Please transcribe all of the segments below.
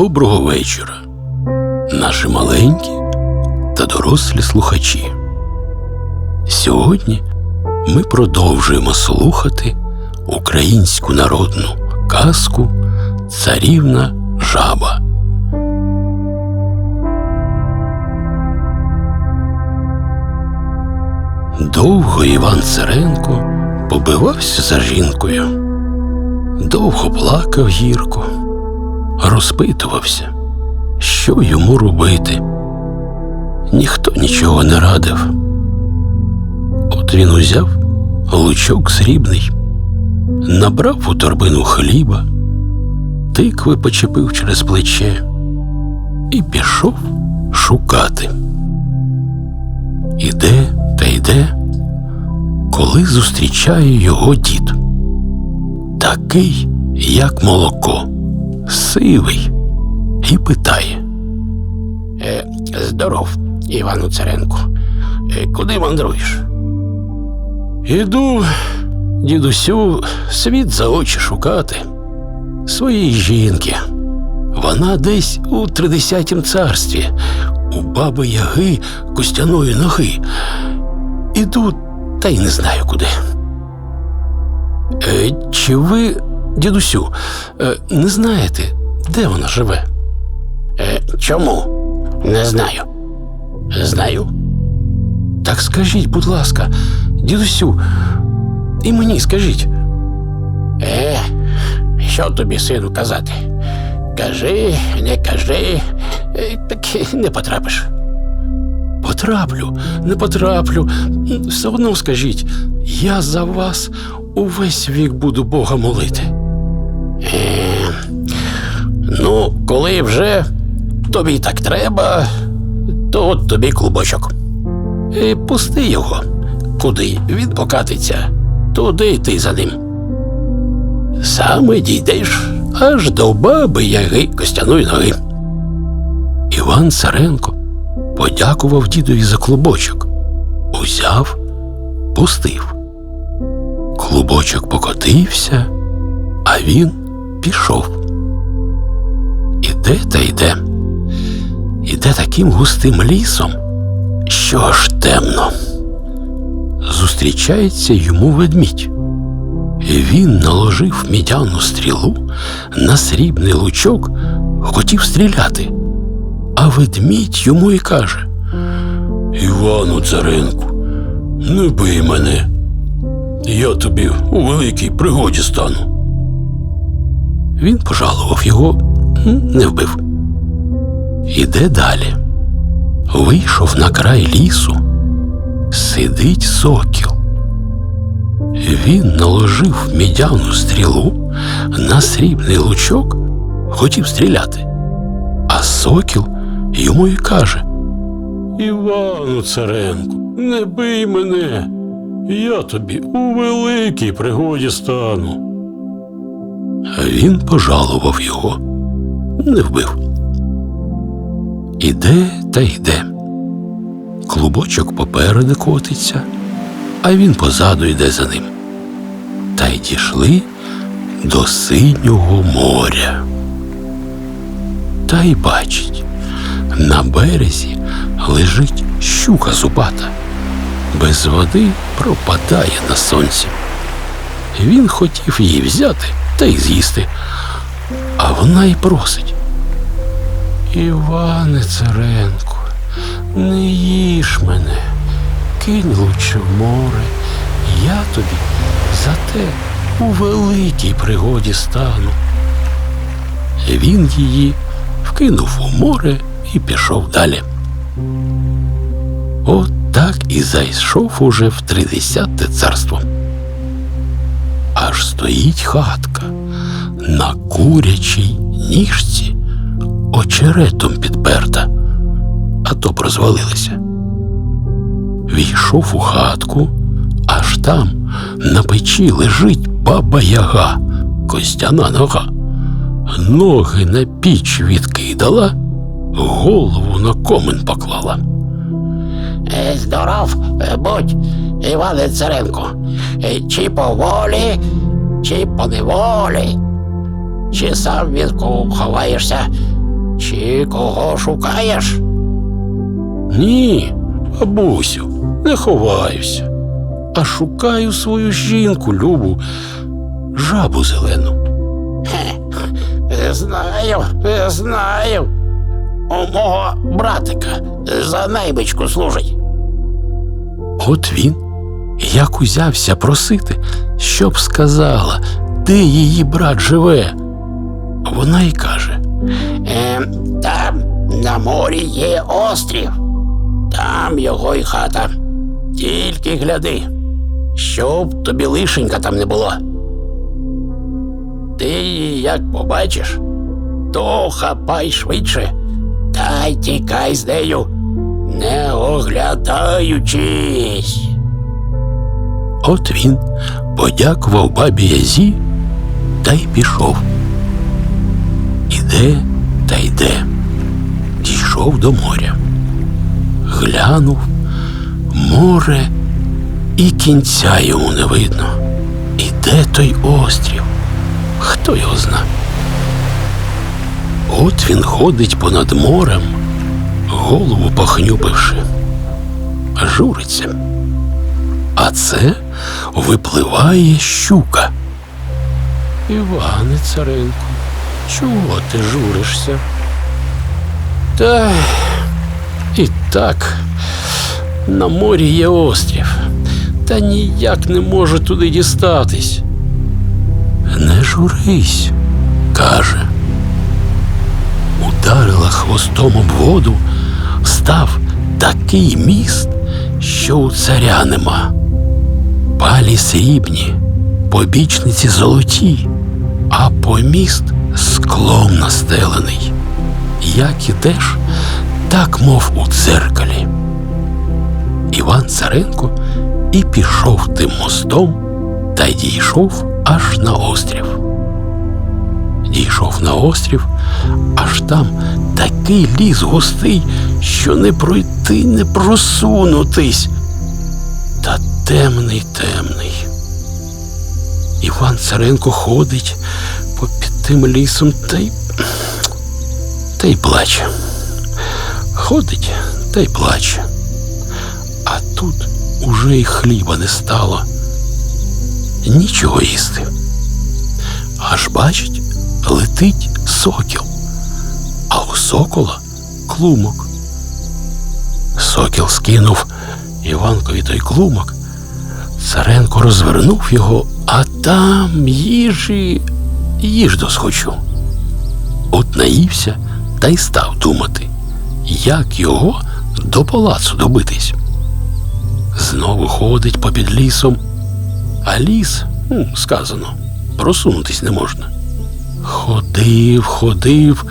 Доброго вечора, наші маленькі та дорослі слухачі. Сьогодні ми продовжуємо слухати українську народну казку Царівна жаба. Довго Іван Царенко побивався за жінкою, довго плакав гірко, розпитувався, що йому робити. Ніхто нічого не радив. От він узяв лучок срібний, набрав у торбину хліба, тикви почепив через плече і пішов шукати. Іде та йде, коли зустрічає його дід. Такий, як молоко, сивий, і питає. Е, здоров, Івану Царенку. Е, куди мандруєш? Іду, дідусю, світ за очі шукати. Своєї жінки. Вона десь у тридесятім царстві, у баби яги костяної ноги. Іду, та й не знаю куди. Е, чи ви, дідусю, е, не знаєте, де вона живе? Е, чому? Не знаю. Знаю. Так скажіть, будь ласка, дідусю, і мені скажіть. Е, що тобі, сину, казати? Кажи, не кажи, е, так не потрапиш. Потраплю, не потраплю. Все одно скажіть, я за вас увесь вік буду Бога молити. Ну, коли вже тобі так треба, то от тобі клубочок. І пусти його. Куди він покатиться, туди й ти за ним. Саме дійдеш аж до баби яги костяної ноги. Іван Царенко подякував дідові за клубочок, узяв, пустив. Клубочок покотився, а він пішов. Іде та йде. Іде таким густим лісом, що аж темно. Зустрічається йому ведмідь. І Він наложив мідяну стрілу на срібний лучок, хотів стріляти. А ведмідь йому і каже: Івану Царенку, не бий мене. Я тобі у великій пригоді стану. Він пожалував його, не вбив. Іде далі. Вийшов на край лісу. Сидить сокіл. Він наложив мідяну стрілу на срібний лучок, хотів стріляти. А сокіл йому й каже: Івану Царенку, не бий мене, я тобі у великій пригоді стану. Він пожалував його, не вбив. Іде та йде. Клубочок попереду котиться, а він позаду йде за ним. Та й дійшли до синього моря. Та й бачить, на березі лежить щука зубата, без води пропадає на сонці. Він хотів її взяти та й з'їсти, а вона й просить. Іване Царенко, не їж мене, кинь лучше в море, я тобі за те у великій пригоді стану. Він її вкинув у море і пішов далі. От так і зайшов уже в тридесяте царство. Аж стоїть хатка на курячій ніжці, очеретом підперта, а то розвалилася. Війшов у хатку, аж там на печі лежить баба яга, костяна нога. Ноги на піч відкидала, голову на комин поклала. Е, здоров, е, будь, Іване Царенко. Е, Чи по волі, чи по неволі, чи сам вінку ховаєшся, Чи кого шукаєш? Ні, бабусю, не ховаюся, а шукаю свою жінку, Любу, жабу зелену. Хе, Знаю, знаю. У мого братика за наймичку служить. От він як узявся просити, щоб сказала, де її брат живе. Вона й каже: Е, там на морі є острів. Там його й хата. Тільки гляди, щоб тобі лишенька там не було. Ти її як побачиш, то хапай швидше та й тікай з нею, не оглядаючись. От він подякував бабі Язі та й пішов. Іде та йде, дійшов до моря. Глянув море, і кінця йому не видно. І де той острів? Хто його зна? От він ходить понад морем, голову похнюпивши, журиться. А це випливає щука. Іване Царенко, чого ти журишся? Та і так, на морі є острів, та ніяк не можу туди дістатись. Не журись, каже. Ударила хвостом об воду, став такий міст, що у царя нема. Палі срібні, побічниці золоті, а поміст склом настелений. Як ідеш, так мов у дзеркалі. Іван Царенко і пішов тим мостом та й дійшов аж на острів. Дійшов на острів, аж там такий ліс густий, що не пройти, не просунутись. Та темний, темний. Іван Царенко ходить тим лісом та й та й плаче. Ходить та й плаче. А тут уже й хліба не стало. Нічого їсти. Аж бачить, летить сокіл, а у сокола клумок. Сокіл скинув Іванкові той клумок. Царенко розвернув його, а там їжі їж досхочу. От наївся та й став думати, як його до палацу добитись. Знову ходить попід лісом, а ліс, ну, сказано, просунутись не можна. Ходив, ходив,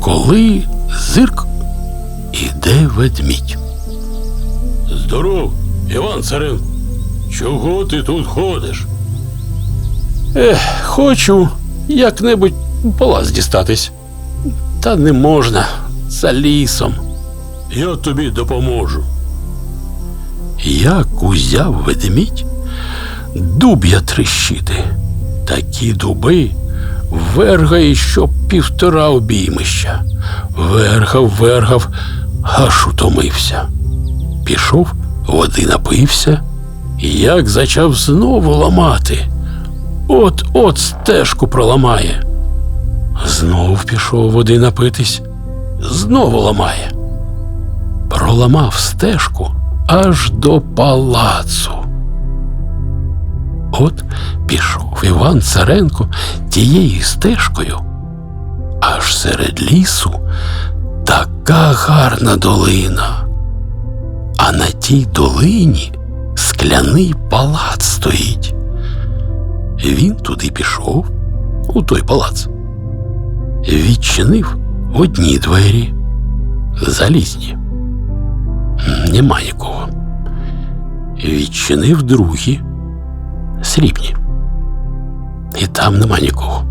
коли зирк іде ведмідь. Здоров, Іван Царенко. Чого ти тут ходиш? Ех, хочу як-небудь у палац дістатись. Та не можна за лісом. Я тобі допоможу. Як узяв ведмідь, дуб я трещити. Такі дуби вергає, що півтора обіймища. Вергав, вергав, аж утомився. Пішов, води напився, і як зачав знову ламати. От от стежку проламає. Знов пішов води напитись, знову ламає. Проламав стежку аж до палацу. От пішов Іван Царенко тією стежкою, аж серед лісу така гарна долина. А на тій долині скляний палац стоїть. Він туди пішов, у той палац, відчинив одні двері, залізні. Нема нікого. Відчинив другі, срібні. І там нема нікого.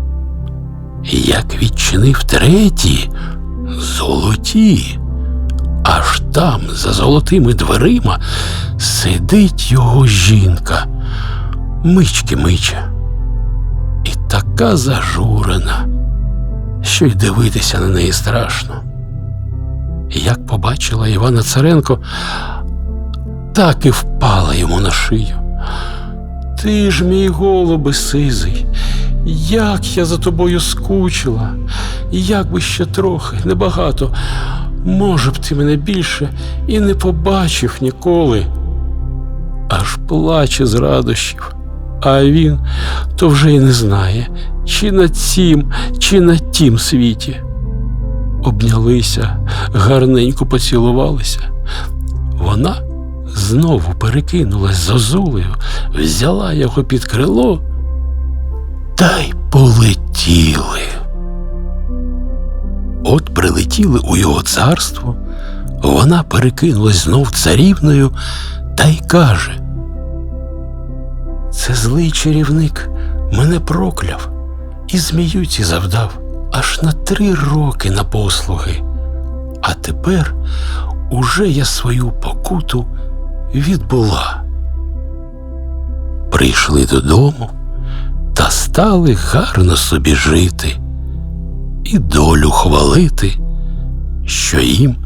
Як відчинив треті, золоті, аж там, за золотими дверима, сидить його жінка, мички мича. Така зажурена. що й дивитися на неї страшно. Як побачила Івана Царенко, так і впала йому на шию. Ти ж, мій голубе сизий, як я за тобою скучила, як би ще трохи, небагато, може б ти мене більше і не побачив ніколи. Аж плаче з радощів, а він то вже й не знає, чи на цім, чи на тім світі. Обнялися, гарненько поцілувалися. Вона знову перекинулась зозулею, взяла його під крило та й полетіли. От прилетіли у його царство, вона перекинулась знов царівною та й каже: Це злий чарівник мене прокляв і зміюці завдав аж на три роки на послуги. А тепер уже я свою покуту відбула. Прийшли додому та стали гарно собі жити і долю хвалити, що їм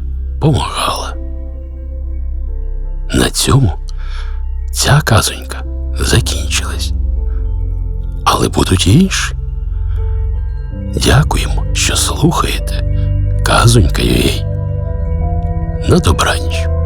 помагала. На цьому ця казонька закінчилась. Але будуть інші. Дякуємо, що слухаєте Казунька їй. На добраніч.